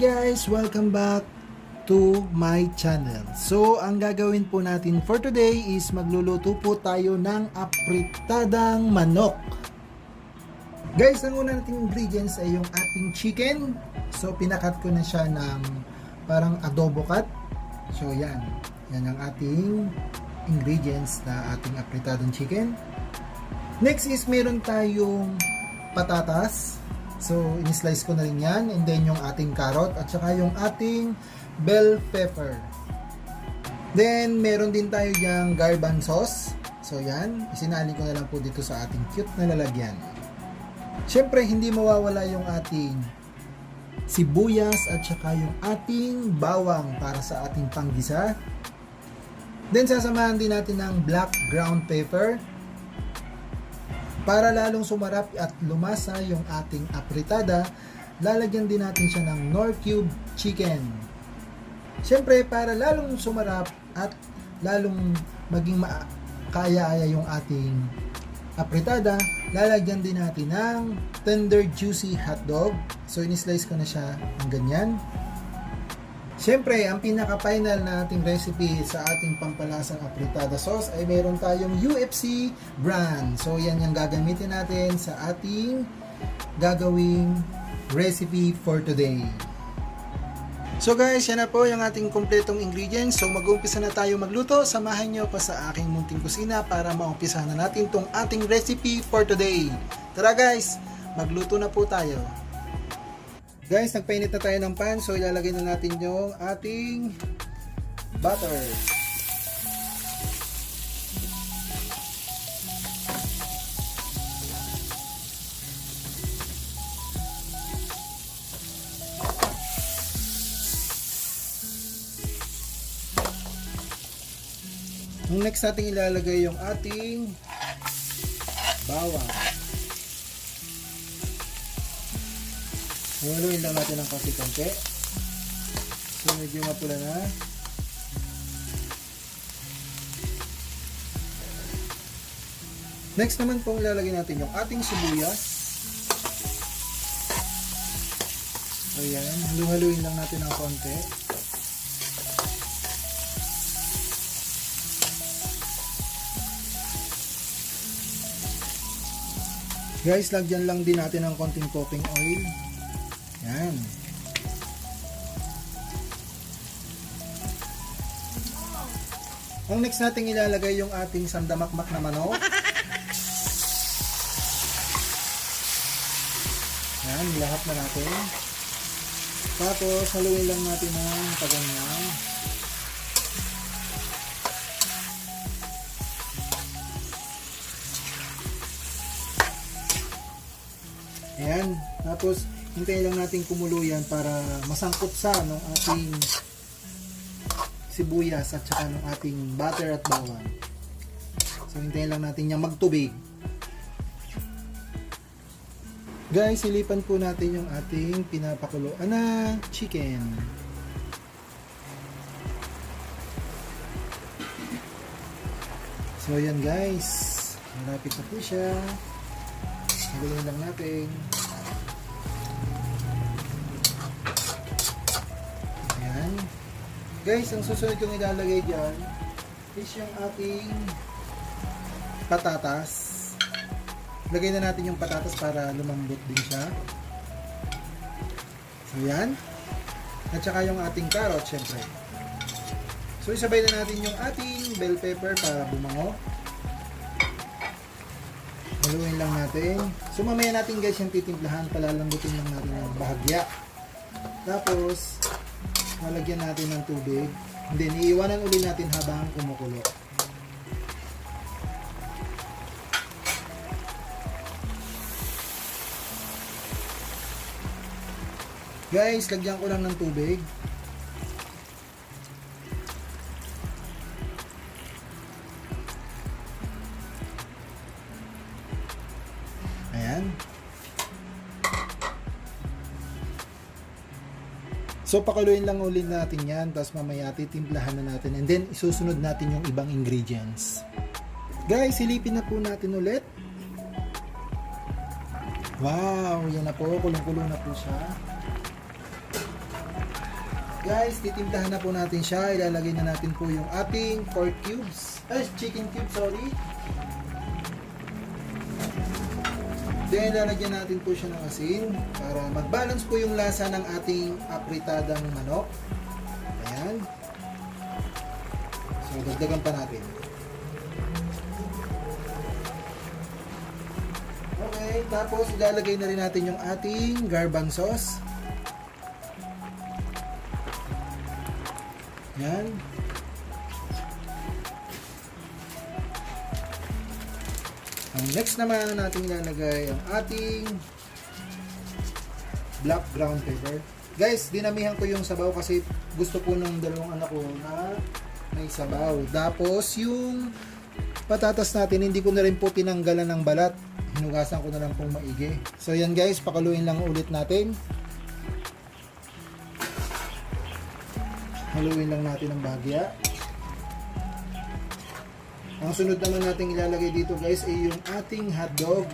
guys! Welcome back to my channel. So, ang gagawin po natin for today is magluluto po tayo ng apritadang manok. Guys, ang una nating ingredients ay yung ating chicken. So, pinakat ko na siya ng parang adobo cut. So, yan. Yan ang ating ingredients na ating apritadang chicken. Next is meron tayong patatas. So, in-slice ko na rin yan. And then yung ating carrot at saka yung ating bell pepper. Then, meron din tayo diyang garban sauce. So, yan. Isinali ko na lang po dito sa ating cute na lalagyan. Siyempre, hindi mawawala yung ating sibuyas at saka yung ating bawang para sa ating panggisa. Then, sasamahan din natin ng black ground pepper para lalong sumarap at lumasa yung ating apritada, lalagyan din natin siya ng Nor Cube Chicken. Siyempre, para lalong sumarap at lalong maging kaya-aya yung ating apritada, lalagyan din natin ng tender juicy hotdog. So, in-slice ko na siya ng ganyan. Siyempre, ang pinaka-final na ating recipe sa ating pampalasang apritada sauce ay meron tayong UFC brand. So, yan yung gagamitin natin sa ating gagawing recipe for today. So guys, yan na po yung ating kompletong ingredients. So mag-uumpisa na tayo magluto. Samahan nyo pa sa aking munting kusina para maumpisa na natin tong ating recipe for today. Tara guys, magluto na po tayo. Guys, nagpainit na tayo ng pan. So, ilalagay na natin yung ating butter. Next natin ilalagay yung ating bawang. Haluin lang natin ng konti-konti. So, medyo mapula na. Next naman po, ilalagay natin yung ating sibuyas. Ayan, halu-haluin lang natin ng konti. Guys, lagyan lang din natin ng konting cooking oil. Yan. Ang next nating ilalagay yung ating sandamakmak na manok. Yan, lahat na natin. Tapos, haluin lang natin ng paganyan. Ayan. Tapos, hintayin lang natin kumulo yan para masangkot sa ng ating sibuyas at saka ng ating butter at bawang. So, hintayin lang natin yung magtubig. Guys, silipan po natin yung ating pinapakuluan na chicken. So, yan guys. Malapit na po siya. Haluin lang natin. Guys, ang susunod kong ilalagay dyan is yung ating patatas. Lagay na natin yung patatas para lumambot din siya. So, yan. At saka yung ating carrot, syempre. So, isabay na natin yung ating bell pepper para bumango. Haluin lang natin. So mamaya natin guys yung titimplahan, palalambutin lang natin ng bahagya. Tapos, lalagyan natin ng tubig. And then, iiwanan uli natin habang kumukulo. Guys, lagyan ko lang ng tubig. Ayan. So pakuluin lang ulit natin yan tapos mamaya titimplahan na natin and then isusunod natin yung ibang ingredients. Guys, silipin na po natin ulit. Wow, yan na po. Kulong-kulo na po siya. Guys, titimplahan na po natin siya. Ilalagay na natin po yung ating pork cubes. Ay, chicken cubes, sorry. Then, lalagyan natin po siya ng asin para mag-balance po yung lasa ng ating apritadang manok. Ayan. So, dagdagan pa natin. Okay, tapos ilalagay na rin natin yung ating garban sauce. Yan. Next naman natin ilalagay ang ating black ground pepper. Guys, dinamihan ko yung sabaw kasi gusto po ng dalawang anak ko na may sabaw. Tapos yung patatas natin, hindi ko na rin po tinanggalan ng balat. Hinugasan ko na lang pong maigi. So yan guys, pakaluin lang ulit natin. Haluin lang natin ang bagya. Ang sunod naman natin ilalagay dito guys ay yung ating hotdog.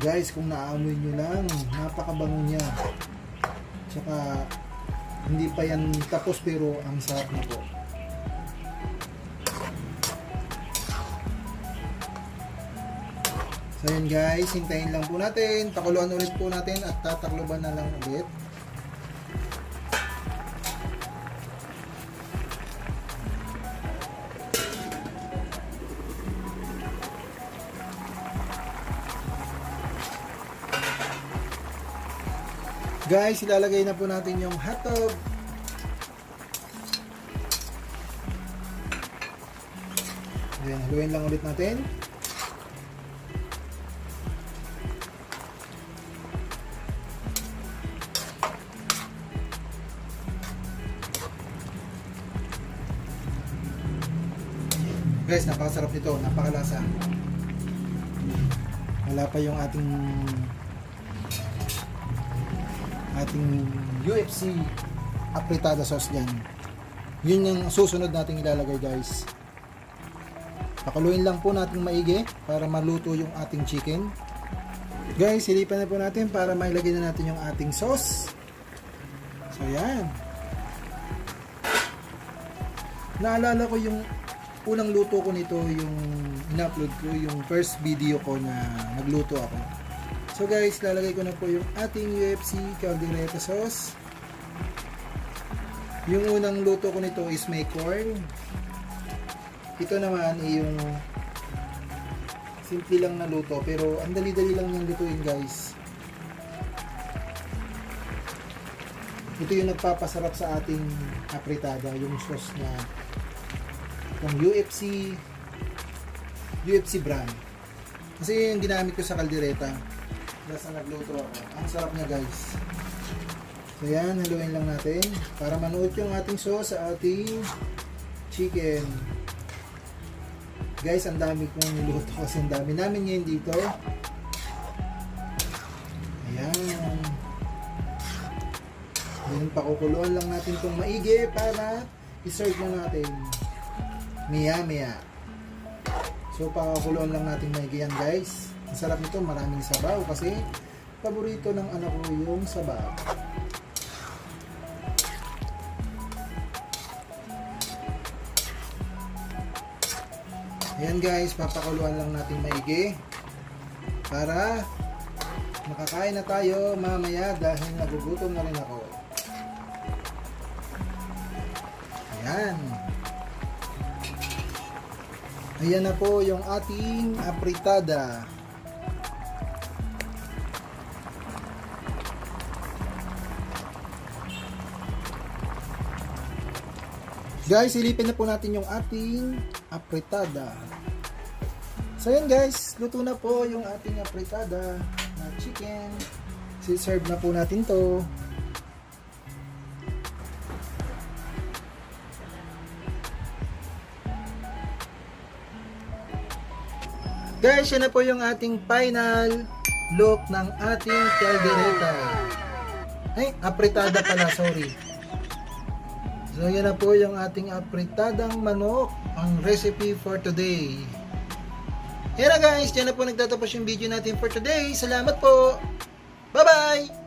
Guys, kung naamoy nyo lang, napakabango niya. Tsaka, hindi pa yan tapos pero ang sarap na po. So yun guys, hintayin lang po natin. Pakuluan ulit po natin at tatakloban na lang ulit. Guys, ilalagay na po natin yung hotdog. Ayan, haluin lang ulit natin. Guys, napakasarap nito, napakalasa. Wala pa yung ating ating UFC apritada sauce dyan. Yun yung susunod nating ilalagay guys. Pakuluin lang po natin maigi para maluto yung ating chicken. Guys, silipan na po natin para mailagay na natin yung ating sauce. So yan. Naalala ko yung unang luto ko nito yung in-upload ko yung first video ko na nagluto ako. So guys, lalagay ko na po yung ating UFC caldereta sauce. Yung unang luto ko nito is may corn. Ito naman ay yung simple lang na luto pero ang dali-dali lang yung lutuin guys. Ito yung nagpapasarap sa ating apritada, yung sauce na yung UFC UFC brand. Kasi yung ginamit ko sa kaldereta nasa nagluto ako. Ang sarap niya guys. So yan, haluin lang natin para manuot yung ating sauce sa ating chicken. Guys, ang dami kong niluto kasi ang dami namin ngayon dito. Ayan. Then, pakukuluan lang natin itong maigi para i-serve na natin. Maya, maya. So, pakukuluan lang natin maigi yan guys. Ang sarap nito, maraming sabaw kasi paborito ng anak ko yung sabaw. Ayan guys, papakuluan lang natin maigi para makakain na tayo mamaya dahil nagugutom na rin ako. Ayan. Ayan na po yung ating apritada. Guys, silipin na po natin yung ating apritada. So yun guys, luto na po yung ating apritada na chicken. Si-serve na po natin to. Guys, yan na po yung ating final look ng ating caldereta. Ay, apritada pala, sorry. So yan na po yung ating apritadang manok, ang recipe for today. Yan na guys, yan na po nagtatapos yung video natin for today. Salamat po! Bye-bye!